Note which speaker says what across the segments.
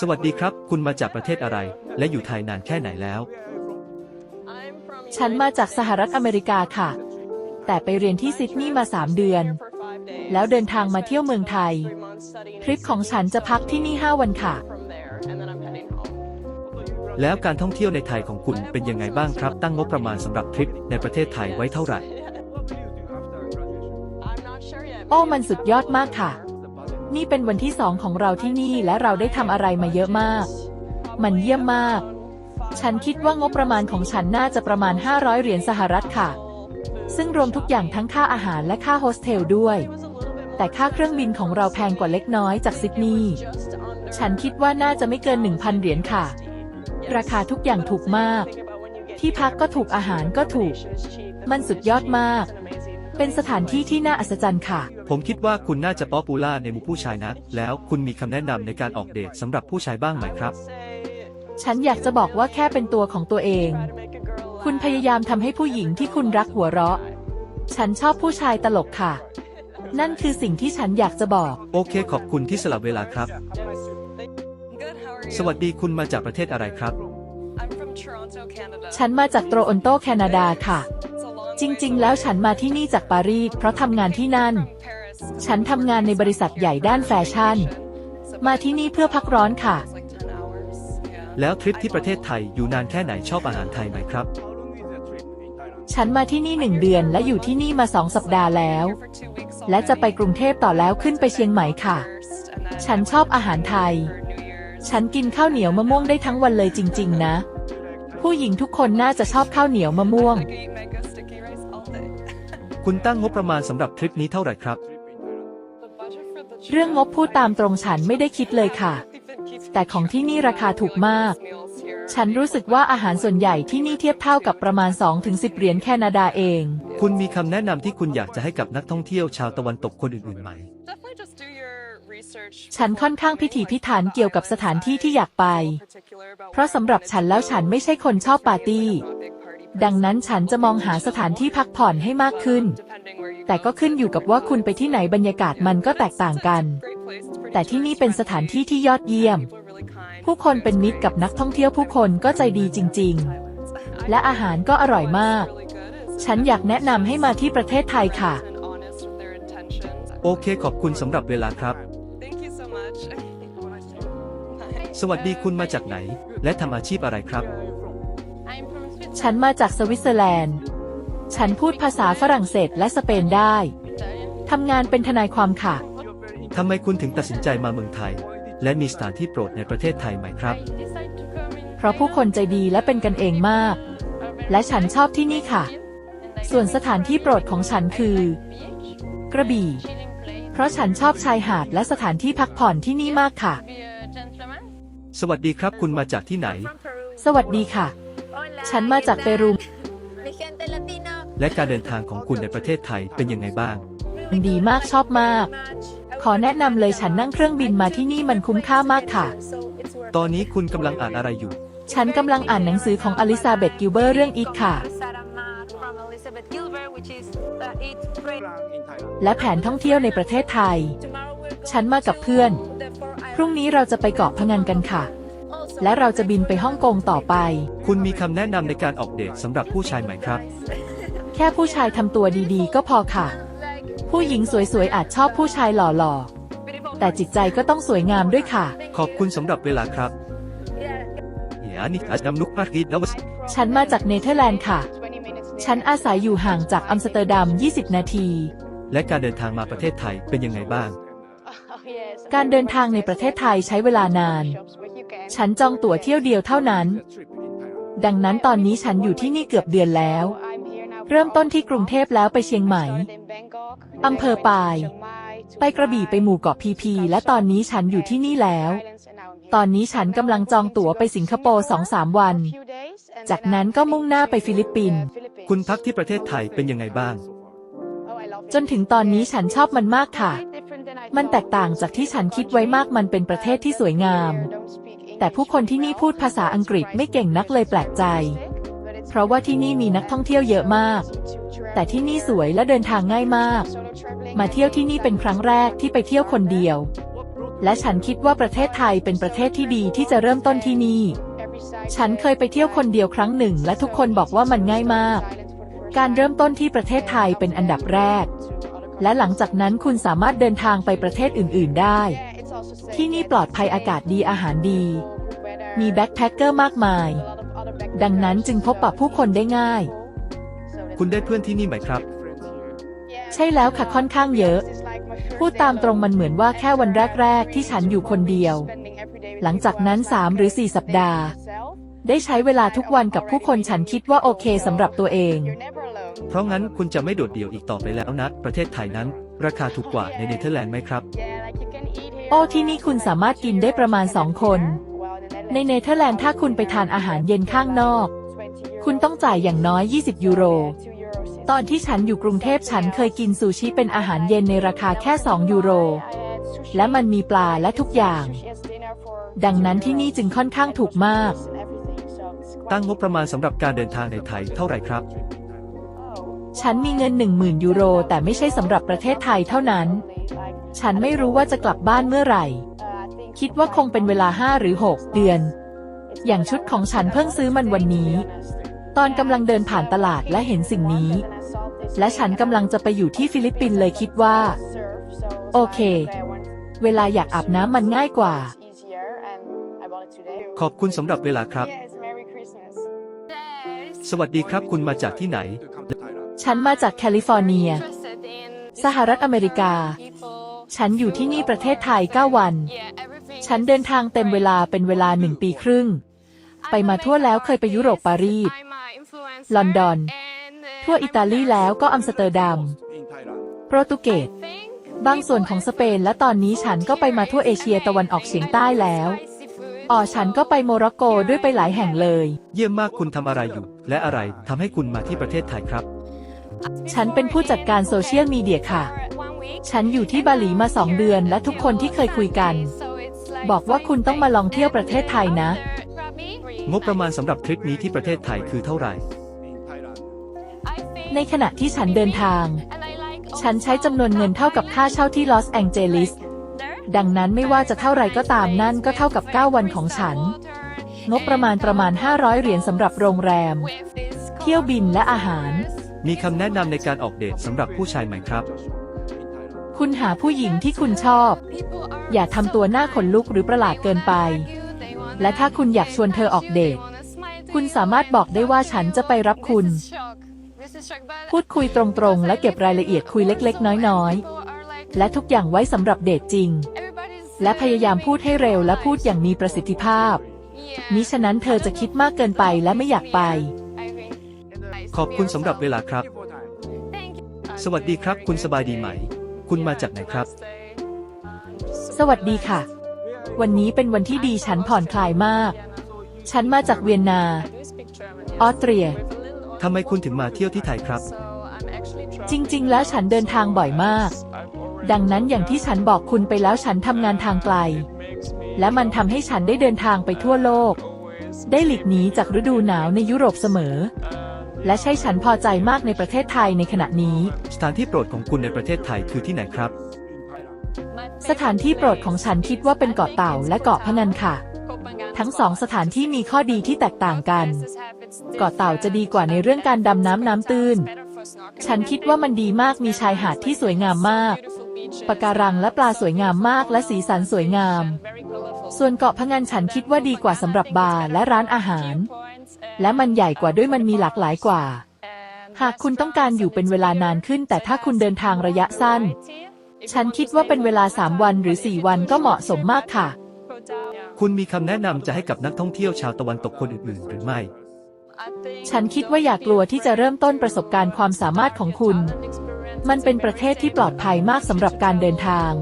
Speaker 1: สวัสดีครับ คุณมาจากประเทศอะไร และอยู่ไทยนานแค่ไหนแล้ว
Speaker 2: ฉันมาจากสหรัฐอเมริกาค่ะ แต่ไปเรียนที่ซิดนีย์มา 3 เดือน แล้วเดินทางมาเที่ยวเมืองไทย ทริปของฉันจะพักที่นี่ 5 วันค่ะ
Speaker 1: แล้วการท่องเที่ยวในไทยของคุณเป็นยังไงบ้างครับ ตั้งงบประมาณสำหรับทริปในประเทศไทยไว้เท่าไหร่
Speaker 2: โอ้มันสุดยอดมากค่ะ นี่เป็นวันที่สองของเราที่นี่และเราได้ทำอะไรมาเยอะมาก มันเยี่ยมมาก ฉันคิดว่างบประมาณของฉันน่าจะประมาณ 500 เหรียญสหรัฐค่ะ ซึ่งรวมทุกอย่างทั้งค่าอาหารและค่าโฮสเทลด้วย แต่ค่าเครื่องบินของเราแพงกว่าเล็กน้อยจากซิดนีย์ฉันคิดว่าน่าจะไม่เกิน 1,000 เหรียญค่ะ ราคาทุกอย่างถูกมาก ที่พักก็ถูกอาหารก็ถูก มันสุดยอดมาก เป็นสถานที่ที่น่าอัศจรรย์ค่ะ
Speaker 1: ผมคิดว่าคุณน่าจะป๊อปปูล่าในหมู่ผู้ชายนะ แล้วคุณมีคำแนะนำในการออกเดทสำหรับผู้ชายบ้างไหมครับ
Speaker 2: ฉันอยากจะบอกว่าแค่เป็นตัวของตัวเอง คุณพยายามทำให้ผู้หญิงที่คุณรักหัวเราะ ฉันชอบผู้ชายตลกค่ะ นั่นคือสิ่งที่ฉันอยากจะบอก
Speaker 1: โอเค ขอบคุณที่สลับเวลาครับ สวัสดีคุณมาจากประเทศอะไรครับ
Speaker 2: ฉันมาจากโตรอนโตแคนาดาค่ะ จริง ๆ แล้วฉันมาที่นี่จากปารีสเพราะทำงานที่นั่น ฉันทำงานในบริษัทใหญ่ด้านแฟชั่น มาที่นี่เพื่อพักร้อนค่ะ
Speaker 1: แล้วทริปที่ประเทศไทยอยู่นานแค่ไหนชอบอาหารไทยไหมครับ
Speaker 2: ฉันมาที่นี่หนึ่งเดือนและอยู่ที่นี่มาสองสัปดาห์แล้ว และจะไปกรุงเทพต่อแล้วขึ้นไปเชียงใหม่ค่ะ ฉันชอบอาหารไทย ฉันกินข้าวเหนียวมะม่วงได้ทั้งวันเลยจริง ๆ นะ ผู้หญิงทุกคนน่าจะชอบข้าวเหนียวมะม่วง
Speaker 1: คุณตั้งงบประมาณสำหรับทริปนี้เท่าไหร่ครับ
Speaker 2: เรื่องงบพูดตามตรงฉันไม่ได้คิดเลยค่ะ แต่ของที่นี่ราคาถูกมาก ฉันรู้สึกว่าอาหารส่วนใหญ่ที่นี่เทียบเท่ากับประมาณ 2-10 เหรียญแคนาดาเอง
Speaker 1: คุณมีคำแนะนำที่คุณอยากจะให้กับนักท่องเที่ยวชาวตะวันตกคนอื่นๆไหม
Speaker 2: ฉันค่อนข้างพิถีพิถันเกี่ยวกับสถานที่ที่อยากไป เพราะสำหรับฉันแล้วฉันไม่ใช่คนชอบปาร์ตี้ ดังนั้นฉันจะมองหาสถานที่พักผ่อนให้มากขึ้น แต่ก็ขึ้นอยู่กับว่าคุณไปที่ไหนบรรยากาศมันก็แตกต่างกัน แต่ที่นี่เป็นสถานที่ที่ยอดเยี่ยม ผู้คนเป็นมิตรกับนักท่องเที่ยวผู้คนก็ใจดีจริง ๆ และอาหารก็อร่อยมาก ฉันอยากแนะนำให้มาที่ประเทศไทยค่ะ
Speaker 1: โอเคขอบคุณสำหรับเวลาครับ สวัสดีคุณมาจากไหน และทำอาชีพอะไรครับ
Speaker 2: ฉันมาจากสวิตเซอร์แลนด์ ฉันพูดภาษาฝรั่งเศสและสเปนได้ ทำงานเป็นทนายความค่ะ
Speaker 1: ทำไมคุณถึงตัดสินใจมาเมืองไทย และมีสถานที่โปรดในประเทศไทยไหมครับ
Speaker 2: เพราะผู้คนใจดีและเป็นกันเองมาก และฉันชอบที่นี่ค่ะ ส่วนสถานที่โปรดของฉันคือ กระบี่ เพราะฉันชอบชายหาดและสถานที่พักผ่อนที่นี่มากค่ะ
Speaker 1: สวัสดีครับ คุณมาจากที่ไหน
Speaker 2: สวัสดีค่ะ ฉันมาจากเปรู
Speaker 1: และการเดินทางของคุณในประเทศไทยเป็นยังไงบ้าง
Speaker 2: ดีมากชอบมาก ขอแนะนำเลยฉันนั่งเครื่องบินมาที่นี่มันคุ้มค่ามากค่ะ
Speaker 1: ตอนนี้คุณกำลังอ่านอะไรอยู่
Speaker 2: ฉันกำลังอ่านหนังสือของอลิซาเบธกิลเบอร์เรื่องอีกค่ะ และแผนท่องเที่ยวในประเทศไทย ฉันมากับเพื่อน พรุ่งนี้เราจะไปเกาะพะงันกันค่ะ และเราจะบินไปฮ่องกงต่อไป
Speaker 1: คุณมีคำแนะนำในการออกเดทสำหรับผู้ชายไหมครับ
Speaker 2: แค่ผู้ชายทำตัวดีๆ ก็พอค่ะ ผู้หญิงสวยๆ อาจชอบผู้ชายหล่อๆ แต่จิตใจก็ต้องสวยงามด้วยค่ะ
Speaker 1: ขอบคุณสำหรับเวลาครับยานิอาจำนุกพาร์กิดแล้ว
Speaker 2: ฉันมาจากเนเธอร์แลนด์ค่ะ ฉันอาศัยอยู่ห่างจากอัมสเตอร์ดัม 20 นาที
Speaker 1: และการเดินทางมาประเทศไทยเป็นยังไงบ้าง
Speaker 2: การเดินทางในประเทศไทยใช้เวลานาน ฉันจองตั๋วเที่ยวเดียวเท่านั้น ดังนั้นตอนนี้ฉันอยู่ที่นี่เกือบเดือนแล้ว เริ่มต้นที่กรุงเทพแล้วไปเชียงใหม่อำเภอปาย ไปกระบี่ไปหมู่เกาะพีพี และตอนนี้ฉันอยู่ที่นี่แล้ว ตอนนี้ฉันกำลังจองตั๋วไปสิงคโปร์สองสามวัน จากนั้นก็มุ่งหน้าไปฟิลิปปินส์
Speaker 1: คุณพักที่ประเทศไทยเป็นยังไงบ้าง
Speaker 2: จนถึงตอนนี้ฉันชอบมันมากค่ะ มันแตกต่างจากที่ฉันคิดไว้มากมันเป็นประเทศที่สวยงาม แต่ผู้คนที่นี่พูดภาษาอังกฤษไม่เก่งนักเลยแปลกใจ เพราะว่าที่นี่มีนักท่องเที่ยวเยอะมาก แต่ที่นี่สวยและเดินทางง่ายมาก มาเที่ยวที่นี่เป็นครั้งแรกที่ไปเที่ยวคนเดียว และฉันคิดว่าประเทศไทยเป็นประเทศที่ดีที่จะเริ่มต้นที่นี่ ฉันเคยไปเที่ยวคนเดียวครั้งหนึ่ง และทุกคนบอกว่ามันง่ายมาก การเริ่มต้นที่ประเทศไทยเป็นอันดับแรก และหลังจากนั้นคุณสามารถเดินทางไปประเทศอื่น ๆ ได้ ที่นี่ปลอดภัยอากาศดีอาหารดี มีแบ็คแพคเกอร์มากมาย ดังนั้นจึงพบปะผู้คนได้ง่าย
Speaker 1: คุณได้เพื่อนที่นี่ไหมครับ
Speaker 2: ใช่แล้วค่ะค่อนข้างเยอะ พูดตามตรงมันเหมือนว่าแค่วันแรก ๆ ที่ฉันอยู่คนเดียว หลังจากนั้น 3 หรือ 4 สัปดาห์ ได้ใช้เวลาทุกวันกับผู้คนฉันคิดว่าโอเคสำหรับตัวเอง
Speaker 1: เพราะงั้นคุณจะไม่โดดเดี่ยวอีกต่อไปแล้วนะ ประเทศไทยนั้น ราคาถูกกว่าในเนเธอร์แลนด์ไหมครับ
Speaker 2: โอ้ที่นี่คุณสามารถกินได้ประมาณ2คน ในเนเธอร์แลนด์ถ้าคุณไปทานอาหารเย็นข้างนอก คุณต้องจ่ายอย่างน้อย 20 ยูโร ตอนที่ฉันอยู่กรุงเทพฉันเคยกินซูชิเป็นอาหารเย็นในราคาแค่ 2 ยูโร และมันมีปลาและทุกอย่าง ดังนั้นที่นี่จึงค่อนข้างถูกมาก
Speaker 1: ตั้งงบประมาณสำหรับการเดินทางในไทยเท่าไหร่ครับ
Speaker 2: ฉันมีเงิน 10,000 ยูโร แต่ไม่ใช่สำหรับประเทศไทยเท่านั้น ฉันไม่รู้ว่าจะกลับบ้านเมื่อไหร่ คิดว่าคงเป็นเวลา5หรือ6เดือน อย่างชุดของฉันเพิ่งซื้อมันวันนี้ ตอนกำลังเดินผ่านตลาดและเห็นสิ่งนี้ และฉันกำลังจะไปอยู่ที่ฟิลิปปินส์เลยคิดว่า โอเค เวลาอยากอาบน้ำมันง่ายกว่า
Speaker 1: ขอบคุณสำหรับเวลาครับ สวัสดีครับคุณมาจากที่ไหน
Speaker 2: ฉันมาจากแคลิฟอร์เนีย สหรัฐอเมริกา ฉันอยู่ที่นี่ประเทศไทย 9 วัน ฉันเดินทางเต็มเวลาเป็นเวลาหนึ่งปีครึ่ง ไปมาทั่วแล้วเคยไปยุโรปปารีส ลอนดอน ทั่วอิตาลีแล้วก็อัมสเตอร์ดัม โปรตุเกส บางส่วนของสเปนและตอนนี้ฉันก็ไปมาทั่วเอเชียตะวันออกเฉียงใต้แล้วอ๋อฉันก็ไปโมร็อกโกด้วยไปหลายแห่งเลย
Speaker 1: เยี่ยมมากคุณทำอะไรอยู่ และอะไรทำให้คุณมาที่ประเทศไทยครับ
Speaker 2: ฉันเป็นผู้จัดการโซเชียลมีเดียค่ะ ฉันอยู่ที่บาหลีมาสองเดือนและทุกคนที่เคยคุยกัน บอกว่าคุณต้องมาลองเที่ยวประเทศไทยนะ
Speaker 1: งบประมาณสำหรับทริปนี้ที่ประเทศไทยคือเท่าไหร่
Speaker 2: ในขณะที่ฉันเดินทาง ฉันใช้จำนวนเงินเท่ากับค่าเช่าที่ลอสแองเจลิส ดังนั้นไม่ว่าจะเท่าไรก็ตามนั่นก็เท่ากับ 9 วันของฉัน งบประมาณประมาณ 500 เหรียญสำหรับโรงแรม เที่ยวบินและอาหาร
Speaker 1: มีคำแนะนำในการออกเดทสำหรับผู้ชายไหมครับ
Speaker 2: คุณหาผู้หญิงที่คุณชอบ อย่าทำตัวหน้าขนลุกหรือประหลาดเกินไป และถ้าคุณอยากชวนเธอออกเดท คุณสามารถบอกได้ว่าฉันจะไปรับคุณ พูดคุยตรงๆ และเก็บรายละเอียดคุยเล็กๆ น้อยๆ และทุกอย่างไว้สำหรับเดทจริง และพยายามพูดให้เร็วและพูดอย่างมีประสิทธิภาพมิฉะนั้นเธอจะคิดมากเกินไปและไม่อยากไป
Speaker 1: ขอบคุณสำหรับเวลาครับ สวัสดีครับคุณสบายดีไหม คุณมาจากไหนครับ
Speaker 2: สวัสดีค่ะ วันนี้เป็นวันที่ดีฉันผ่อนคลายมาก ฉันมาจากเวียนนา ออสเตรีย
Speaker 1: ทำไมคุณถึงมาเที่ยวที่ไทยครับ
Speaker 2: จริง ๆ แล้วฉันเดินทางบ่อยมาก ดังนั้นอย่างที่ฉันบอกคุณไปแล้วฉันทำงานทางไกล และมันทำให้ฉันได้เดินทางไปทั่วโลก ได้หลีกหนีจากฤดูหนาวในยุโรปเสมอ และใช่ฉันพอใจมากในประเทศไทยในขณะนี้
Speaker 1: สถานที่โปรดของคุณในประเทศไทยคือที่ไหนครับ
Speaker 2: สถานที่โปรดของฉันคิดว่าเป็นเกาะเต่าและเกาะพะงันค่ะ ทั้งสองสถานที่มีข้อดีที่แตกต่างกัน เกาะเต่าจะดีกว่าในเรื่องการดำน้ำน้ำตื้น ฉันคิดว่ามันดีมากมีชายหาดที่สวยงามมากปะการังและปลาสวยงามมากและสีสันสวยงาม ส่วนเกาะพะงันฉันคิดว่าดีกว่าสำหรับบาร์และร้านอาหาร และมันใหญ่กว่าด้วยมันมีหลากหลายกว่า หากคุณต้องการอยู่เป็นเวลานานขึ้น แต่ถ้าคุณเดินทางระยะสั้น ฉันคิดว่าเป็นเวลา 3 วันหรือ 4 วันก็เหมาะสมมากค่ะ
Speaker 1: คุณมีคำแนะนำจะให้กับนักท่องเที่ยวชาวตะวันตกคนอื่นๆ หรือไม่
Speaker 2: ฉันคิดว่าอย่ากลัวที่จะเริ่มต้นประสบการณ์ความสามารถของคุณ มันเป็นประเทศที่ปลอดภัยมากสำหรับการเดินทาง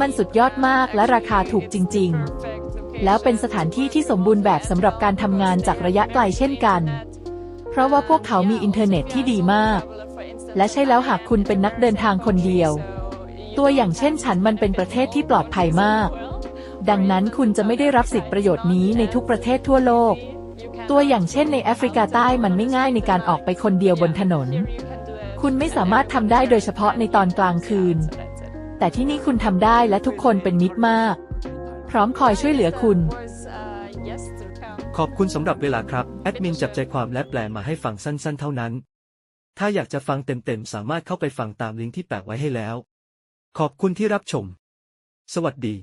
Speaker 2: มันสุดยอดมากและราคาถูกจริง ๆ แล้วเป็นสถานที่ที่สมบูรณ์แบบสำหรับการทำงานจากระยะไกลเช่นกัน เพราะว่าพวกเขามีอินเทอร์เน็ตที่ดีมาก และใช่แล้วหากคุณเป็นนักเดินทางคนเดียว ตัวอย่างเช่นฉันมันเป็นประเทศที่ปลอดภัยมาก ดังนั้นคุณจะไม่ได้รับสิทธิประโยชน์นี้ในทุกประเทศทั่วโลก ตัวอย่างเช่นในแอฟริกาใต้มันไม่ง่ายในการออกไปคนเดียวบนถนน คุณไม่สามารถทำได้โดยเฉพาะในตอนกลางคืน แต่ที่นี่คุณทำได้และทุกคนเป็นมิตรมาก พร้อมคอยช่วยเหลือคุณ
Speaker 1: ขอบคุณสำหรับเวลาครับ แอดมินจับใจความและแปลมาให้ฟังสั้นๆ เท่านั้น ถ้าอยากจะฟังเต็มๆ สามารถเข้าไปฟังตามลิงก์ที่แปะไว้ให้แล้ว ขอบคุณที่รับชม สวัสดี